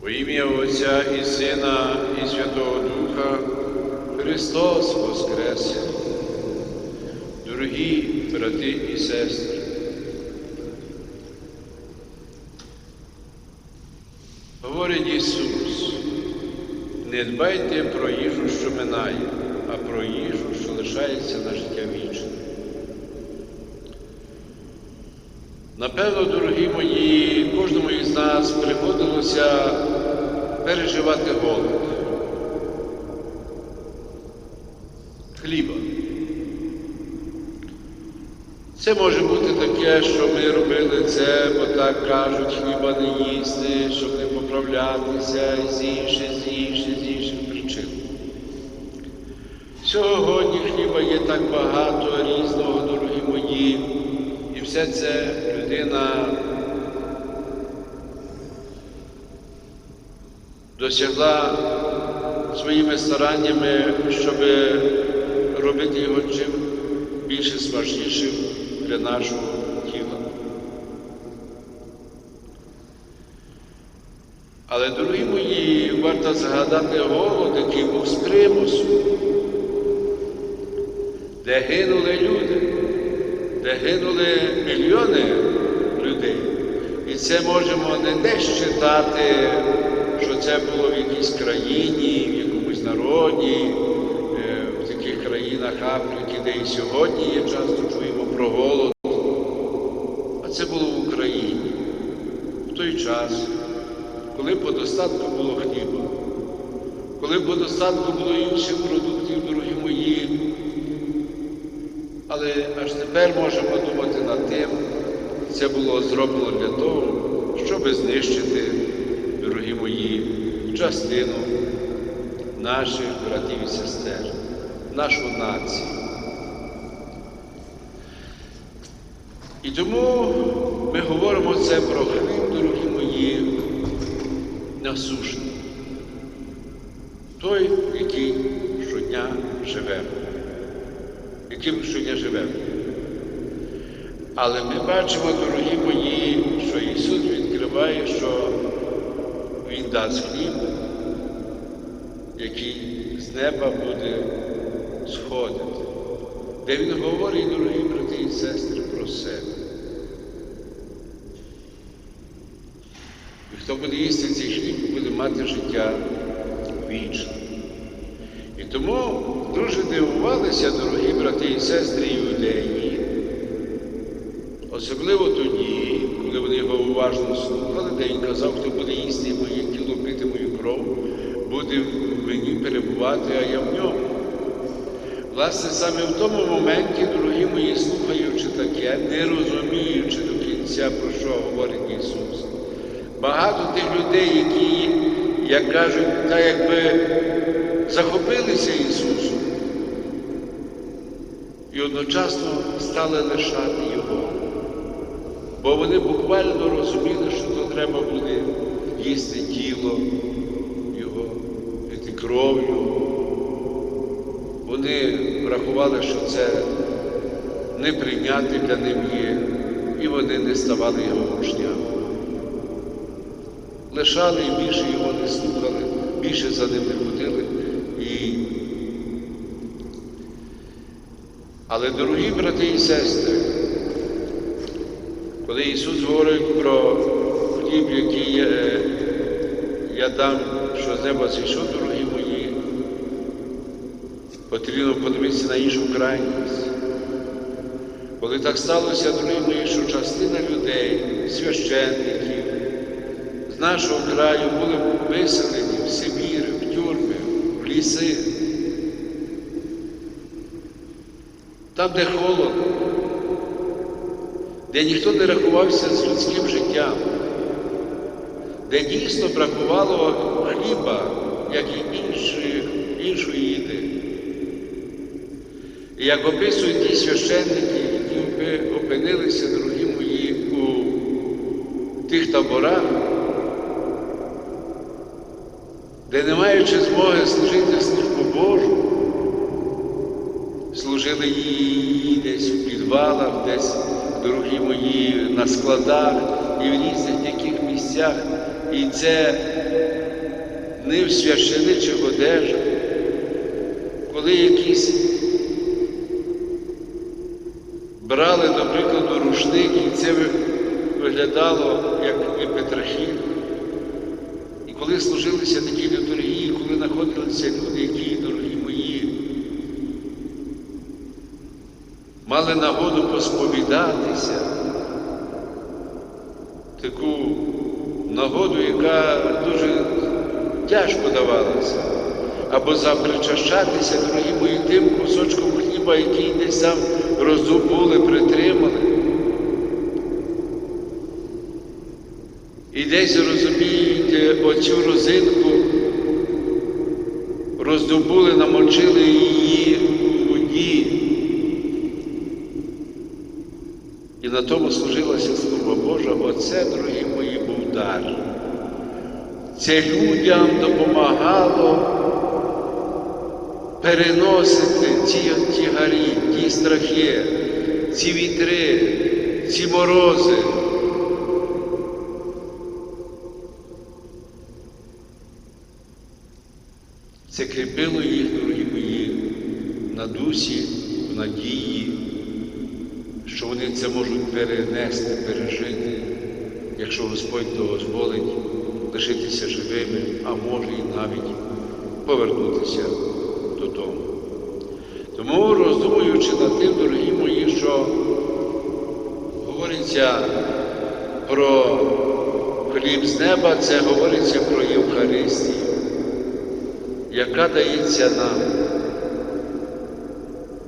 Во ім'я Отця і Сина, і Святого Духа Христос Воскрес! Дорогі брати і сестри, говорить Ісус, не дбайте про їжу, що минає, а про їжу, що лишається на життя вічне. Напевно, дорогі мої, кожному із нас приходилося переживати голод. Хліба. Це може бути таке, що ми робили це, бо так кажуть, хліба не їсти, щоб не поправлятися, з інших, з інших, з інших причин. Сьогодні хліба є так багато різного, дорогі мої, все це людина досягла своїми стараннями, щоб робити його чим більше смачнішим для нашого тіла. Але, дорогі мої, варто згадати голод, який був з примусу, де гинули люди, де гинули мільйони людей. І це можемо не десь читати, що це було в якійсь країні, в якомусь народі, е, в таких країнах Африки, де і сьогодні є часто чуємо про голод. А це було в Україні в той час, коли по достатку було хліба, коли по достатку було інших продуктів, Але аж тепер можемо думати над тим, це було зроблено для того, щоб знищити, дорогі мої, частину наших братів і сестер, нашу націю. І тому ми говоримо це про хліб, дорогі мої, насушний. Той, який щодня живе, яким щодня живемо. Але ми бачимо, дорогі мої, що Ісус відкриває, що Він дасть хліб, який з неба буде сходити, де Він говорить, дорогі брати і сестри, про себе. І хто буде їсти цей хліб, буде мати життя вічне. Тому дуже дивувалися, дорогі брати і сестри іудеї, особливо тоді, коли вони його уважно слухали, де він казав, хто буде їсти моє тіло, пити мою кров, буде мені перебувати, а я в ньому. Власне, саме в тому моменті, дорогі мої, слухаючи таке, не розуміючи до кінця, про що говорить Ісус, багато тих людей, які, як кажуть, так якби захопилися Ісусом і одночасно стали лишати Його. Бо вони буквально розуміли, що то треба буде їсти тіло Його, пити кров. Вони врахували, що це неприйняти для них є, і вони не ставали його учнями. Лишали і більше його не слухали, більше за ним не ходили. І... Але, дорогі брати і сестри, коли Ісус говорить про хліб, який я, я дам, що з неба зійшов, дорогі мої, потрібно подивитися на іншу крайність. Коли так сталося, дорогі мої, що частина людей, священників з нашого краю були виселені в Сибір, в тюрми, в ліси. Там, де холодно, де ніхто не рахувався з людським життям, де дійсно бракувало хліба, як і іншої, іншої їди. І як описують ті священники, які опинилися, дорогі мої, у тих таборах, де не маючи змоги служити службу Божу, служили її десь в підвалах, десь, дорогі мої, на складах і в різних таких місцях. І це не в священичих одежах, коли якісь брали, до прикладу, рушник, і це виглядало як і І коли служилися такі літургії, коли знаходилися люди, які, дорогі мої, мали нагоду посповідатися, таку нагоду, яка дуже тяжко давалася, або запричащатися, дорогі мої, тим кусочком хліба, який десь там роздобули, притримали. І десь розумієте, оцю розинку роздобули, намочили її у воді. І на тому служилася служба Божа. Оце, дорогі мої, був дар. Це людям допомагало переносити ці тягарі, ті страхи, ці вітри, ці морози. Це кріпило їх, дорогі мої, на дусі, в надії, це можуть перенести, пережити, якщо Господь дозволить лишитися живими, а може і навіть повернутися додому. Тому, роздумуючи над тим, дорогі мої, що говориться про хліб з неба, це говориться про Євхаристію яка дається нам,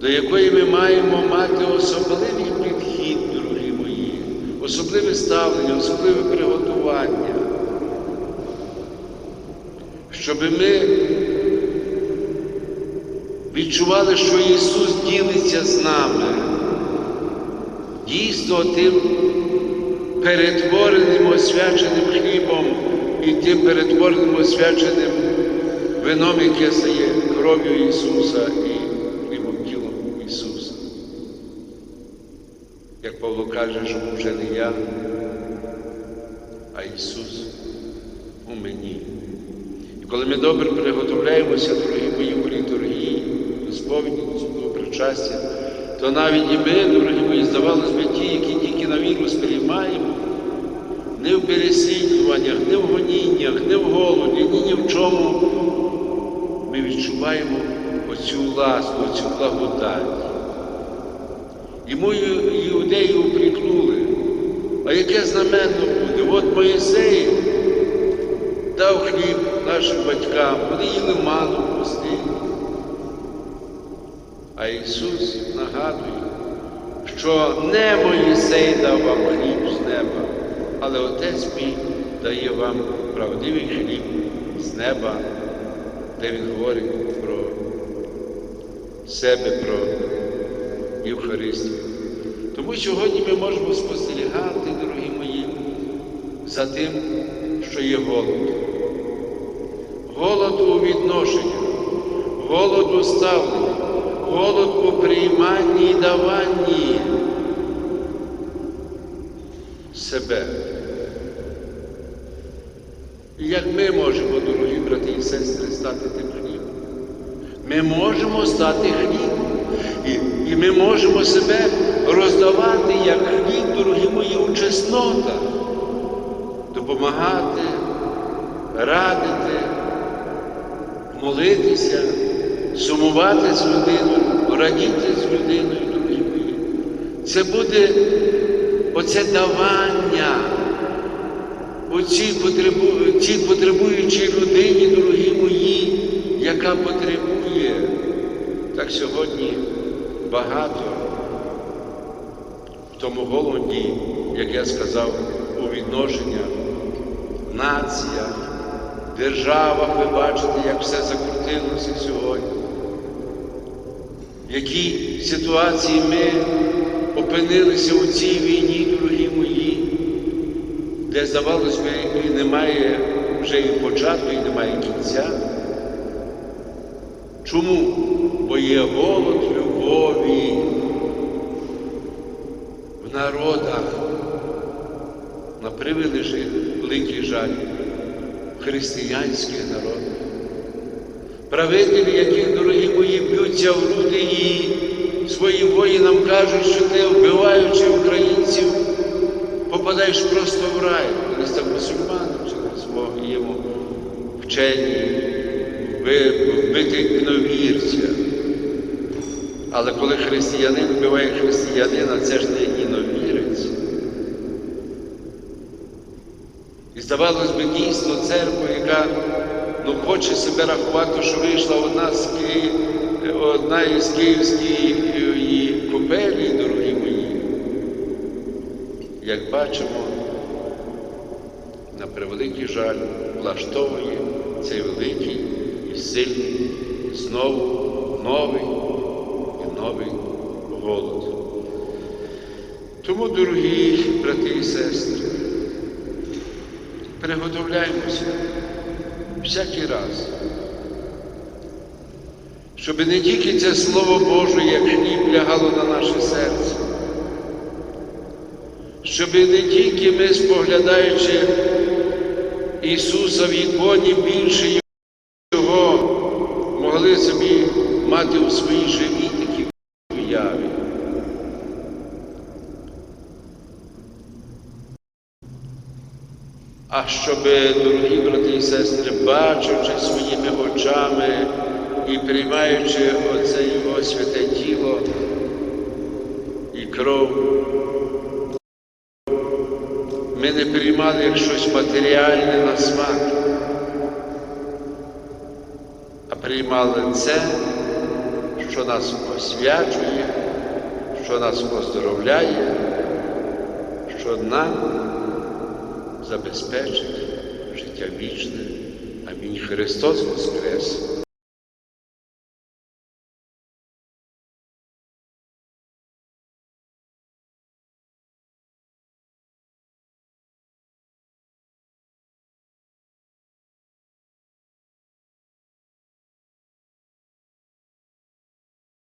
до якої ми маємо мати мої, особливе ставлення, особливе приготування, щоб ми відчували, що Ісус ділиться з нами, дійсно тим перетвореним освяченим хлібом і тим перетвореним освяченим вином, яке стає кров'ю Ісуса і хлібом тілом Ісуса. Як Павло каже, що вже не я, а Ісус у мені. І коли ми добре приготовляємося, дорогі мої в літургії, до сповіді, причастя, то навіть і ми, дорогі мої, здавалось би ті, які тільки на віру сприймаємо, не в переслідуваннях, не в гоніннях, не в голоді, ні ні в чому ми відчуваємо оцю ласку, оцю благодать. Йому іудеї упрікнули, а яке знаменно буде? От Моїсей дав хліб нашим батькам, вони їли ману в. А Ісус нагадує, що не Моїсей дав вам хліб з неба, але Отець мій дає вам правдивий хліб з неба де він говорить про себе, про Євхаристію. Тому сьогодні ми можемо спостерігати, дорогі мої, за тим, що є голод. Голод у відношенні, голод у ставленні, голод у прийманні і даванні себе. Як ми можемо, дорогі брати і сестри, стати тим хлібом? Ми можемо стати хлібом. Ми можемо себе роздавати як хліб, дорогі мої, у чеснотах, допомагати, радити, молитися, сумувати з людиною, радіти з людиною, дорогі мої. Це буде оце давання оцій цій потребуючій людині, дорогі мої, яка потребує. Так сьогодні багато в тому голоді, як я сказав, у відношеннях, націях, державах, ви бачите, як все закрутилося сьогодні. В якій ситуації ми опинилися у цій війні, дорогі мої де, здавалось би, і немає вже і початку, і немає кінця. Чому? Бо є голод любові в народах, на превеликий великий жаль, християнських народах. Правителі, які, дорогі мої, б'ються в груди і своїм воїнам кажуть, що ти, вбиваючи українців, попадаєш просто в рай. Вони там мусульмани через свого йому вчені вби- вбити іновірця. Але коли християнин вбиває християнина, це ж не іновірець. І здавалось би, дійсно церква, яка ну, хоче себе рахувати, що вийшла одна з, Ки... одна із київської купелі, дорогі мої. Як бачимо, на превеликий жаль, влаштовує цей великий і сильний знову новий новий голод. Тому, дорогі брати і сестри, приготовляємося всякий раз, щоб не тільки це Слово Боже, як хліб лягало на наше серце, щоб не тільки ми, споглядаючи Ісуса в іконі більше Його, могли собі мати у своїй живій такі уяві. Щоб, дорогі брати і сестри, бачачи своїми очами і приймаючи оце Його святе тіло і кров, ми не приймали як щось матеріальне на смак, а приймали це, що нас освячує, що нас оздоровляє, що нам забезпечить життя вічне. Амінь. Христос Воскрес!